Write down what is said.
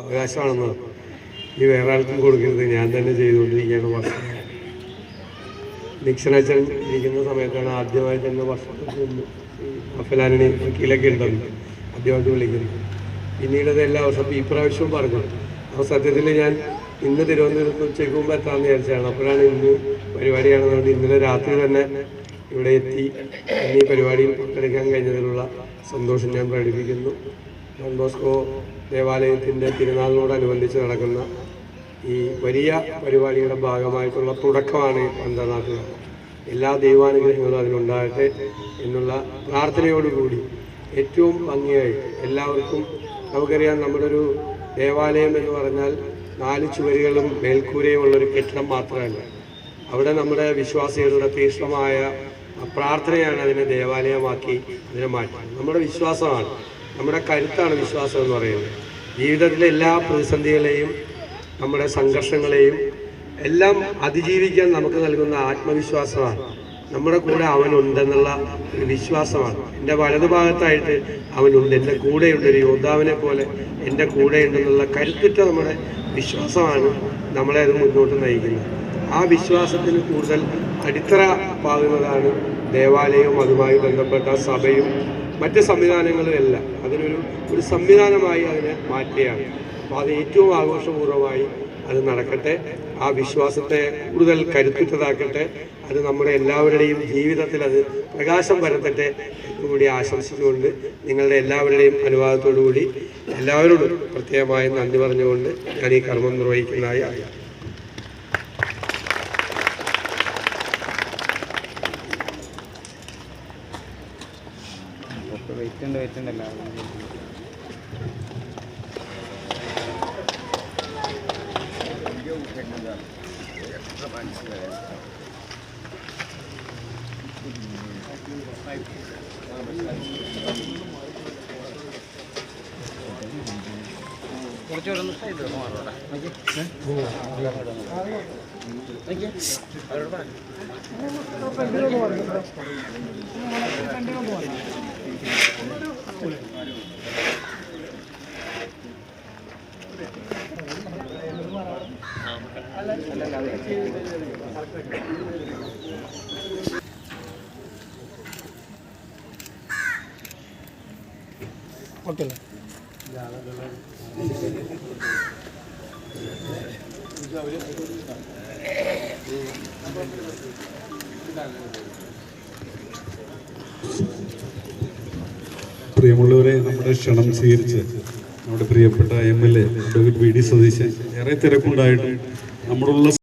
അവകാശമാണെന്ന് ഈ വേറെ ആൾക്കും കൊടുക്കരുത്. ഞാൻ തന്നെ ചെയ്തുകൊണ്ടിരിക്കുകയാണ് വർഷം. നിക്സൺ ഇരിക്കുന്ന സമയത്താണ് ആദ്യമായി തന്നെ വർഷത്തിൽ അഫലാനിനെ വക്കീലൊക്കെ ഉണ്ടെന്ന് ആദ്യമായിട്ട് വിളിക്കുന്നത്. പിന്നീട് അത് എല്ലാ വർഷവും ഈ പറഞ്ഞു. അപ്പോൾ സത്യത്തിൽ ഞാൻ ഇന്ന് തിരുവനന്തപുരത്ത് ഉച്ചയ്ക്ക് മുമ്പ് എത്താമെന്ന് വിചാരിച്ചതാണ് അപ്പോഴാണ് ഇന്ന് പരിപാടിയാണെന്നുകൊണ്ട് ഇന്നലെ രാത്രി തന്നെ ഇവിടെ എത്തി. ഇനി പരിപാടിയിൽ പങ്കെടുക്കാൻ കഴിഞ്ഞതിലുള്ള സന്തോഷം ഞാൻ പ്രകടിപ്പിക്കുന്നു. ഡോൺ ബോസ്കോ ദേവാലയത്തിന്റെ തിരുനാളിനോടനുബന്ധിച്ച് നടക്കുന്ന ഈ വലിയ പരിപാടിയുടെ ഭാഗമായിട്ടുള്ള തുടക്കമാണ് പന്തനാട്ടിൽ എല്ലാ ദൈവാനുഗ്രഹങ്ങളും അതിനുണ്ടാകട്ടെ എന്നുള്ള പ്രാർത്ഥനയോടുകൂടി ഏറ്റവും ഭംഗിയായി എല്ലാവർക്കും നമുക്കറിയാം നമ്മുടെ ഒരു ദേവാലയം എന്ന് പറഞ്ഞാൽ നാല് ചുവരുകളും മേൽക്കൂരയും ഉള്ളൊരു കെട്ടിടം മാത്രമല്ല. അവിടെ നമ്മുടെ വിശ്വാസികളുടെ തീക്ഷ്ണമായ പ്രാർത്ഥനയാണ് അതിനെ ദേവാലയമാക്കി അതിനെ മാറ്റി. നമ്മുടെ വിശ്വാസമാണ്. നമ്മുടെ കരുത്താണ് വിശ്വാസം എന്ന് പറയുന്നത്. ജീവിതത്തിലെ എല്ലാ പ്രതിസന്ധികളെയും നമ്മുടെ സംഘർഷങ്ങളെയും എല്ലാം അതിജീവിക്കാൻ നമുക്ക് നൽകുന്ന ആത്മവിശ്വാസമാണ്. നമ്മുടെ കൂടെ അവനുണ്ടെന്നുള്ള ഒരു വിശ്വാസമാണ്. എന്റെ വലതുഭാഗത്തായിട്ട് അവനുണ്ട്. എന്റെ കൂടെയുണ്ട്. ഒരു യോദ്ധാവിനെ പോലെ എന്റെ കൂടെയുണ്ടെന്നുള്ള കരുത്തുറ്റ നമ്മുടെ വിശ്വാസമാണ് നമ്മളെ അത് മുന്നോട്ട് നയിക്കുന്നത്. ആ വിശ്വാസത്തിന് കൂടുതൽ അടിത്തറ പാകുന്നതാണ് ദേവാലയവും അതുമായി ബന്ധപ്പെട്ട സഭയും മറ്റ് സംവിധാനങ്ങളും അതിനൊരു ഒരു സംവിധാനമായി അതിനെ മാറ്റുകയാണ്. അപ്പോൾ അത് ഏറ്റവും ആഘോഷപൂർവമായി അത് നടക്കട്ടെ. ആ വിശ്വാസത്തെ കൂടുതൽ കരുത്തുറ്റതാക്കട്ടെ. അത് നമ്മുടെ എല്ലാവരുടെയും ജീവിതത്തിൽ അത് പ്രകാശം വരത്തട്ടെ എന്നുകൂടി ആശംസിച്ചുകൊണ്ട് നിങ്ങളുടെ എല്ലാവരുടെയും അനുവാദത്തോടു കൂടി എല്ലാവരോടും പ്രത്യേകമായി നന്ദി പറഞ്ഞുകൊണ്ട് ഞാൻ ഈ കർമ്മം നിർവഹിക്കുന്നതായി അറിയാം. വെയിറ്റ് ഉണ്ട് വെയിറ്റ് ഉണ്ടല്ലോ കുറച്ചുകൂടെ ഒന്ന് സൈഡ് മാറോടാ അവരോട് പറ പ്രിയമുള്ളവരെ നമ്മുടെ ക്ഷണം സ്വീകരിച്ച് നമ്മുടെ പ്രിയപ്പെട്ട M L A doctor V D Satheesan ഏറെ തിരക്കുണ്ടായിട്ടും നമ്മളുള്ള